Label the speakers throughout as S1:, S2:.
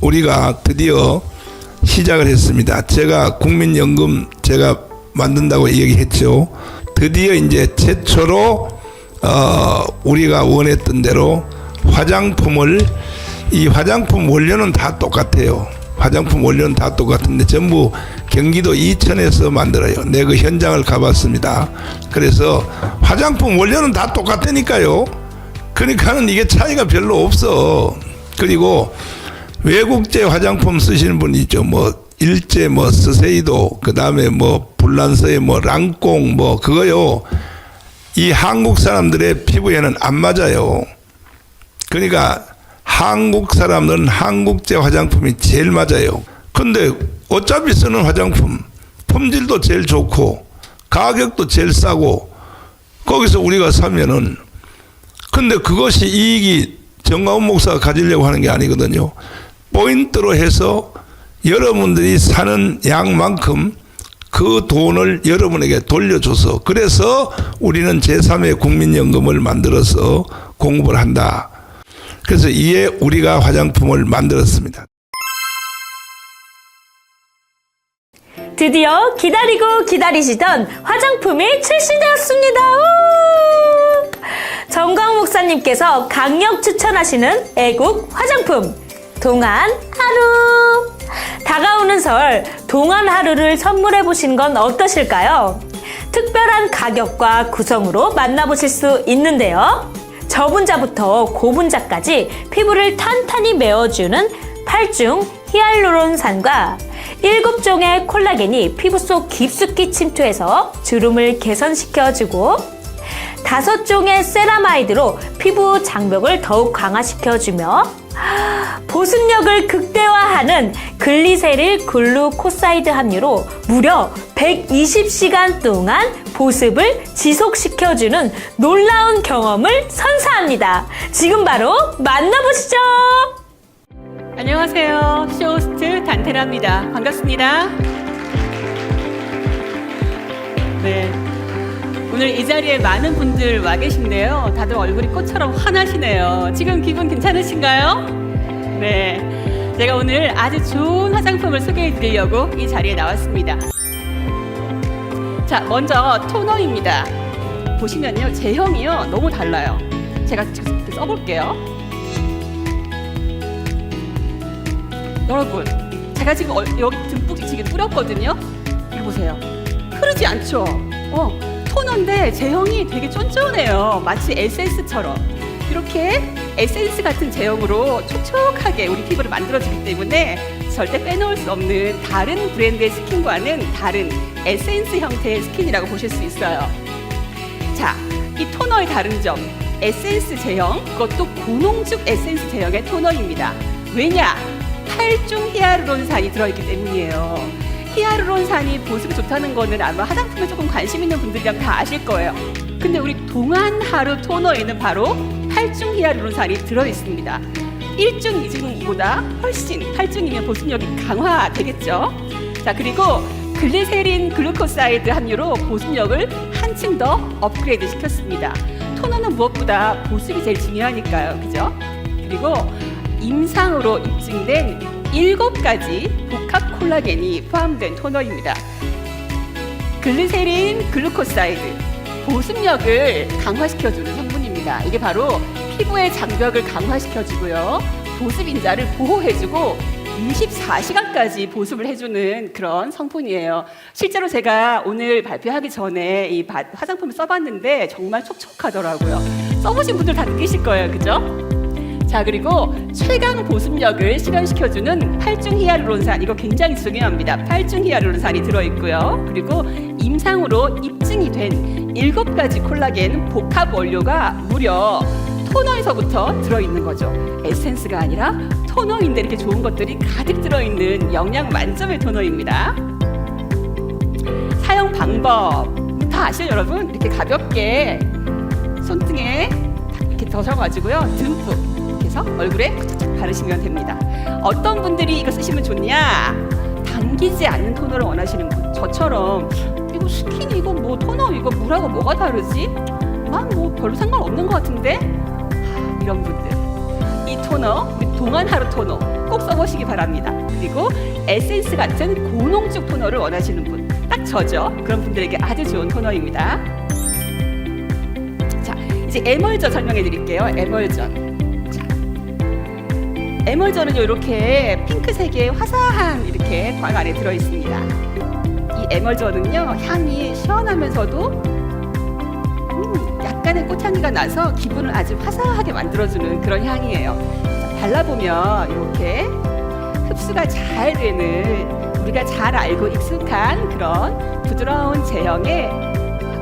S1: 우리가 드디어 시작을 했습니다. 제가 국민연금 제가 만든다고 얘기했죠. 드디어 이제 최초로 어, 우리가 원했던 대로 화장품을 이 화장품 원료는 다 똑같아요. 화장품 원료는 다 똑같은데 전부 경기도 이천에서 만들어요. 내그 현장을 가봤습니다. 그래서 화장품 원료는 다 똑같다니까요. 그러니까는 이게 차이가 별로 없어. 그리고 외국제 화장품 쓰시는 분 있죠. 뭐 일제 뭐 스세이도 그다음에 뭐 불란서의 뭐 랑꽁 뭐 그거요. 이 한국 사람들의 피부에는 안 맞아요. 그러니까 한국 사람들은 한국제 화장품이 제일 맞아요. 근데 어차피 쓰는 화장품 품질도 제일 좋고 가격도 제일 싸고 거기서 우리가 사면은 근데 그것이 이익이 정가훈 목사가 가지려고 하는 게 아니거든요. 포인트로 해서 여러분들이 사는 양만큼 그 돈을 여러분에게 돌려줘서 그래서 우리는 제3의 국민연금을 만들어서 공급을 한다. 그래서 이에 우리가 화장품을 만들었습니다.
S2: 드디어 기다리고 기다리시던 화장품이 출시되었습니다. 우! 정광 목사님께서 강력 추천하시는 애국 화장품 동안 하루. 다가오는 설 동안 하루를 선물해 보신 건 어떠실까요? 특별한 가격과 구성으로 만나보실 수 있는데요. 저분자부터 고분자까지 피부를 탄탄히 메워주는 8중 히알루론산과 7종의 콜라겐이 피부 속 깊숙이 침투해서 주름을 개선시켜주고 다섯 종의 세라마이드로 피부 장벽을 더욱 강화시켜주며 보습력을 극대화하는 글리세릴 글루코사이드 함유로 무려 120시간 동안 보습을 지속시켜주는 놀라운 경험을 선사합니다. 지금 바로 만나보시죠.
S3: 안녕하세요. 쇼호스트 단테라입니다. 반갑습니다. 네. 오늘 이 자리에 많은 분들 와 계신데요. 다들 얼굴이 꽃처럼 환하시네요. 지금 기분 괜찮으신가요? 네. 제가 오늘 아주 좋은 화장품을 소개해 드리려고 이 자리에 나왔습니다. 자, 먼저 토너입니다. 보시면요. 제형이요. 너무 달라요. 제가 직접 써볼게요. 여러분, 제가 지금 얼- 여기 듬뿍 지금 뿌렸거든요. 이거 보세요. 흐르지 않죠? 어, 토너인데 제형이 되게 쫀쫀해요. 마치 에센스처럼. 이렇게 에센스 같은 제형으로 촉촉하게 우리 피부를 만들어주기 때문에 절대 빼놓을 수 없는 다른 브랜드의 스킨과는 다른 에센스 형태의 스킨이라고 보실 수 있어요. 자, 이 토너의 다른 점. 에센스 제형, 그것도 고농축 에센스 제형의 토너입니다. 왜냐? 8중 히아루론산이 들어있기 때문이에요. 히아루론산이 보습이 좋다는 거는 아마 화장품에 조금 관심 있는 분들이라면 다 아실 거예요. 근데 우리 동안 하루 토너에는 바로 8중 히아루론산이 들어 있습니다. 1중, 2중보다 훨씬 8중이면 보습력이 강화되겠죠. 자, 그리고 글리세린 글루코사이드 함유로 보습력을 한층 더 업그레이드 시켰습니다. 토너는 무엇보다 보습이 제일 중요하니까요. 그죠? 그리고 임상으로 입증된 일곱 가지 복합 콜라겐이 포함된 토너입니다. 글리세린 글루코사이드 보습력을 강화시켜주는 성분입니다. 이게 바로 피부의 장벽을 강화시켜주고요. 보습 인자를 보호해주고 24시간까지 보습을 해주는 그런 성분이에요. 실제로 제가 오늘 발표하기 전에 이 바- 화장품을 써봤는데 정말 촉촉하더라고요. 써보신 분들 다 느끼실 거예요. 그죠? 자 그리고 최강 보습력을 실현시켜주는 8중 히아루론산 이거 굉장히 중요합니다. 8중 히아루론산이 들어있고요. 그리고 임상으로 입증이 된 7가지 콜라겐 복합 원료가 무려 토너에서부터 들어있는 거죠. 에센스가 아니라 토너인데 이렇게 좋은 것들이 가득 들어있는 영양 만점의 토너입니다. 사용 방법 다 아시죠 여러분? 이렇게 가볍게 손등에 탁 이렇게 더셔가지고요 듬뿍 해서 얼굴에 바르시면 됩니다. 어떤 분들이 이거 쓰시면 좋냐? 당기지 않는 토너를 원하시는 분 저처럼 이거 스킨 이거 뭐 토너 이거 물하고 뭐가 다르지? 난뭐 별로 상관없는 것 같은데 하, 이런 분들 이 토너 동안 하루 토너 꼭 써보시기 바랍니다. 그리고 에센스 같은 고농축 토너를 원하시는 분, 딱 저죠. 그런 분들에게 아주 좋은 토너입니다. 자, 이제 에멀전 설명해 드릴게요. 에멀전. 자, 에멀전은 이렇게 핑크색의 화사한 이렇게 광 안에 들어 있습니다. 이 에멀전은요 향이 시원하면서도 음, 약간의 꽃향기가 나서 기분을 아주 화사하게 만들어주는 그런 향이에요. 자, 발라보면 이렇게 흡수가 잘 되는 우리가 잘 알고 익숙한 그런 부드러운 제형의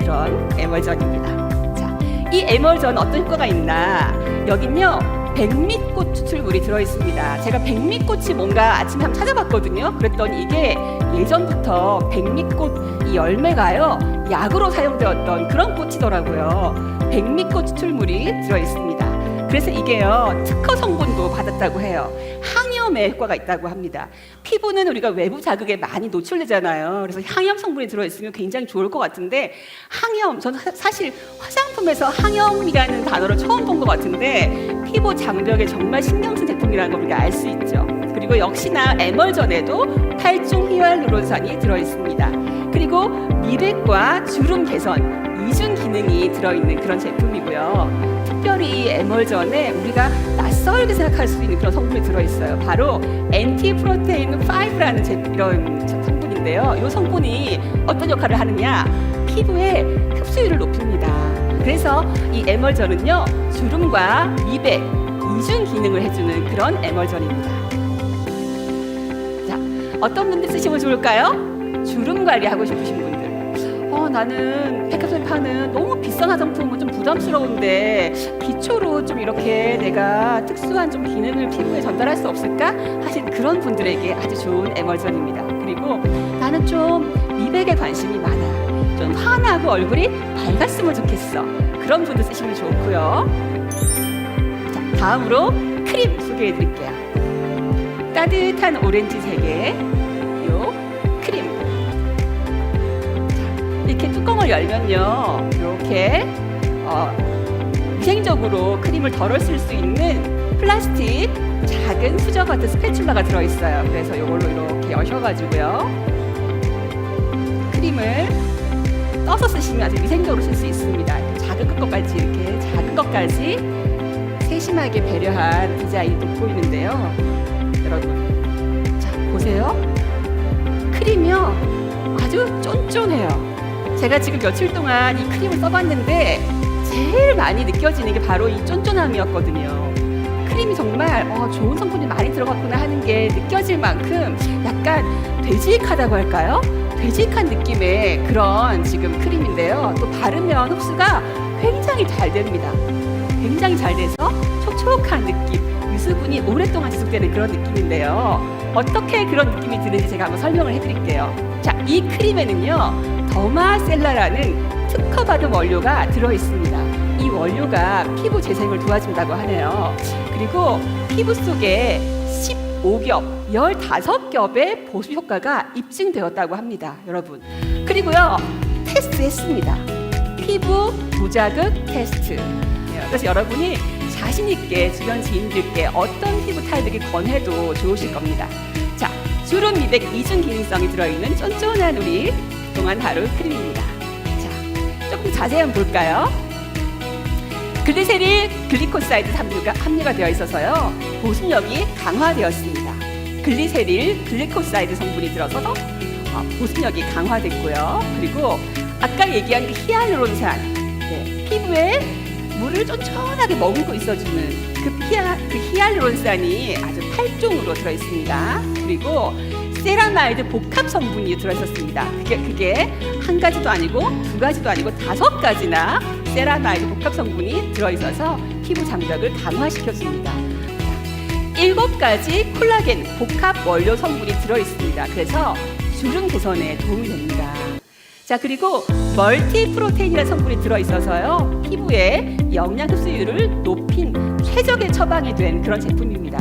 S3: 그런 에멀전입니다. 자, 이 에멀전 어떤 효과가 있나? 여긴요. 백미꽃 추출물이 들어 있습니다. 제가 백미꽃이 뭔가 아침에 한번 찾아봤거든요. 그랬더니 이게 예전부터 백미꽃 이 열매가요 약으로 사용되었던 그런 꽃이더라고요. 백미꽃 추출물이 들어 있습니다. 그래서 이게요 특허 성분도 받았다고 해요. 항염에 효과가 있다고 합니다. 피부는 우리가 외부 자극에 많이 노출되잖아요. 그래서 항염 성분이 들어 있으면 굉장히 좋을 것 같은데 항염 저는 사- 사실 화장품에서 항염이라는 단어를 처음 본 것 같은데 피부 장벽에 정말 신경 쓴 제품이라는 걸 우리가 알 수 있죠. 그리고 역시나 에멀전에도 탈중 히알루론산이 들어 있습니다. 그리고 미백과 주름 개선 이중 기능이 들어 있는 그런 제품이고요. 특별히 이 에멀전에 우리가 낯설게 생각할 수 있는 그런 성분이 들어 있어요. 바로 엔티 프로테인 5라는 제, 이런 성분인데요. 이 성분이 어떤 역할을 하느냐? 피부의 흡수율을 높입니다. 그래서 이 에멀전은요 주름과 미백 이중 기능을 해주는 그런 에멀전입니다. 자, 어떤 분들 쓰시면 좋을까요? 주름 관리 하고 싶으신 분들. 어, 나는 백화점에 파는 너무 비싼 화장품은 좀 부담스러운데 기초로 좀 이렇게 내가 특수한 좀 기능을 피부에 전달할 수 없을까 하신 그런 분들에게 아주 좋은 에멀전입니다. 그리고 나는 좀 미백에 관심이 많아. 좀 환하고 얼굴이 밝았으면 좋겠어. 그런 분들 쓰시면 좋고요. 자, 다음으로 크림 소개해 드릴게요. 따뜻한 오렌지색의 요 크림. 자, 이렇게 뚜껑을 열면요. 이렇게 어, 위생적으로 크림을 덜어 쓸 수 있는 플라스틱 작은 수저 같은 스패츌라가 들어 있어요. 그래서 이걸로 이렇게 여셔가지고요. 크림을 떠서 쓰시면 아주 위생적으로 쓸 수 있습니다. 작은 것까지 이렇게 작은 것까지 세심하게 배려한 디자인이 돋보이는데요. 여러분, 자 보세요. 크림이요 아주 쫀쫀해요. 제가 지금 며칠 동안 이 크림을 써봤는데 제일 많이 느껴지는 게 바로 이 쫀쫀함이었거든요. 크림이 정말 어, 좋은 성분이 많이 들어갔구나 하는 게 느껴질 만큼 약간 되직하다고 할까요? 되직한 느낌의 그런 지금 크림인데요. 또 바르면 흡수가 굉장히 잘 됩니다. 굉장히 잘 돼서 촉촉한 느낌, 유수분이 오랫동안 지속되는 그런 느낌인데요. 어떻게 그런 느낌이 드는지 제가 한번 설명을 해드릴게요. 자, 이 크림에는요, 더마셀라라는 특허받은 원료가 들어 있습니다. 이 원료가 피부 재생을 도와준다고 하네요. 그리고 피부 속에 15겹, 15겹의 보수 효과가 입증되었다고 합니다. 여러분. 그리고요, 테스트 했습니다. 피부 무자극 테스트. 네, 그래서 여러분이 자신 있게 주변 지인들께 어떤 피부 타입에게 권해도 좋으실 겁니다. 자, 주름 미백 이중 기능성이 들어있는 쫀쫀한 우리 동안 하루 크림입니다. 자, 조금 자세히 한번 볼까요? 글리세릴 글리코사이드 함유가, 함유가 되어 있어서요 보습력이 강화되었습니다. 글리세릴 글리코사이드 성분이 들어서서 어, 보습력이 강화됐고요. 그리고 아까 얘기한 그 히알루론산 네, 피부에 물을 쫀쫀하게 머금고 있어주는 그, 히알, 그 히알루론산이 아주 8종으로 들어 있습니다. 그리고 세라마이드 복합 성분이 들어 있었습니다. 그게 그게 한 가지도 아니고 두 가지도 아니고 다섯 가지나 세라마이드 복합 성분이 들어 있어서 피부 장벽을 강화시켜 줍니다. 일곱 가지 콜라겐 복합 원료 성분이 들어 있습니다. 그래서 주름 개선에 도움이 됩니다. 자 그리고 멀티 프로테인이라는 성분이 들어 있어서요 피부에 영양 흡수율을 높인 최적의 처방이 된 그런 제품입니다.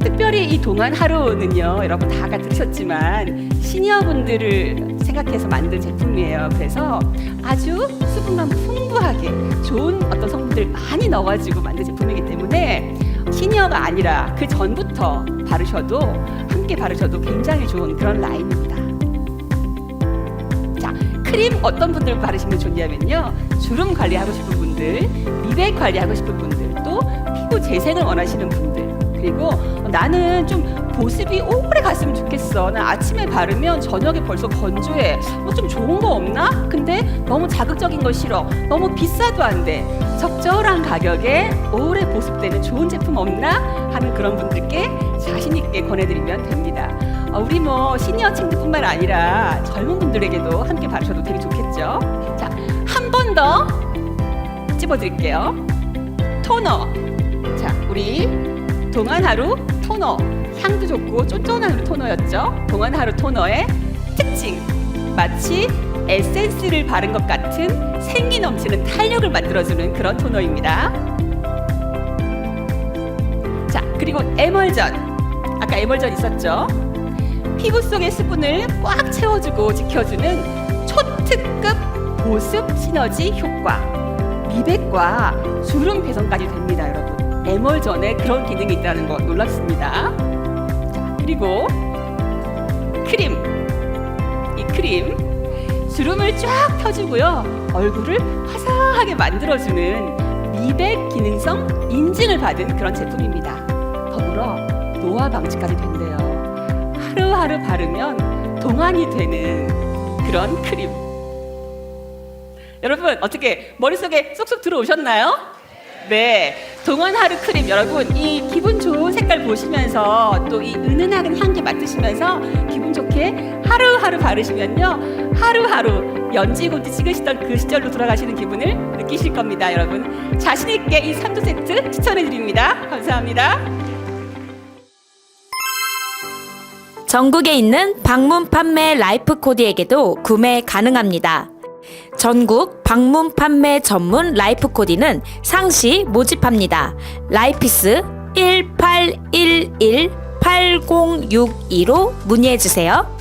S3: 특별히 이 동안 하루는요 여러분 다 들으셨지만 시니어분들을 생각해서 만든 제품이에요. 그래서 아주 수분만 풍부하게 좋은 어떤 성분들 많이 넣어가지고 만든 제품이기 때문에 시니어가 아니라 그 전부터 바르셔도 함께 바르셔도 굉장히 좋은 그런 라인입니다. 자, 크림 어떤 분들 바르시면 좋냐면요. 주름 관리하고 싶은 분들, 미백 관리하고 싶은 분들, 또 피부 재생을 원하시는 분들, 그리고 나는 좀 보습이 오래 갔으면 좋겠어. 나 아침에 바르면 저녁에 벌써 건조해. 뭐 좀 좋은 거 없나? 근데 너무 자극적인 거 싫어. 너무 비싸도 안 돼. 적절한 가격에 오래 보습되는 좋은 제품 없나? 하는 그런 분들께 자신 있게 권해드리면 됩니다. 어, 우리 뭐 시니어 친구뿐만 아니라 젊은 분들에게도 함께 바르셔도 되게 좋겠죠. 자, 한 번 더 찝어드릴게요. 토너. 자, 우리 동안 하루 토너. 향도 좋고 쫀쫀한 토너였죠. 동안 하루 토너의 특징. 마치 에센스를 바른 것 같은 생기 넘치는 탄력을 만들어주는 그런 토너입니다. 자, 그리고 에멀전. 아까 에멀전 있었죠? 피부 속의 수분을 꽉 채워주고 지켜주는 초특급 보습 시너지 효과. 미백과 주름 개선까지 됩니다, 여러분. 에멀전에 그런 기능이 있다는 거 놀랍습니다. 자, 그리고 크림. 이 크림. 주름을 쫙 펴주고요. 얼굴을 화사하게 만들어주는 미백 기능성 인증을 받은 그런 제품입니다. 더불어 노화 방지까지 된대요. 하루하루 바르면 동안이 되는 그런 크림. 여러분 어떻게 머릿속에 쏙쏙 들어오셨나요? 네, 동안 하루 크림 여러분 이 기분 좋은 색깔 보시면서 또 이 은은한 향기 맡으시면서 기분 좋게 하루하루 바르시면요 하루하루 연지곤지 찍으시던 그 시절로 돌아가시는 기분을 느끼실 겁니다 여러분 자신 있게 이 3두 세트 추천해 드립니다 감사합니다.
S2: 전국에 있는 방문 판매 라이프 코디에게도 구매 가능합니다. 전국 방문 판매 전문 라이프 코디는 상시 모집합니다. 라이피스 1811 8062로 문의해 주세요.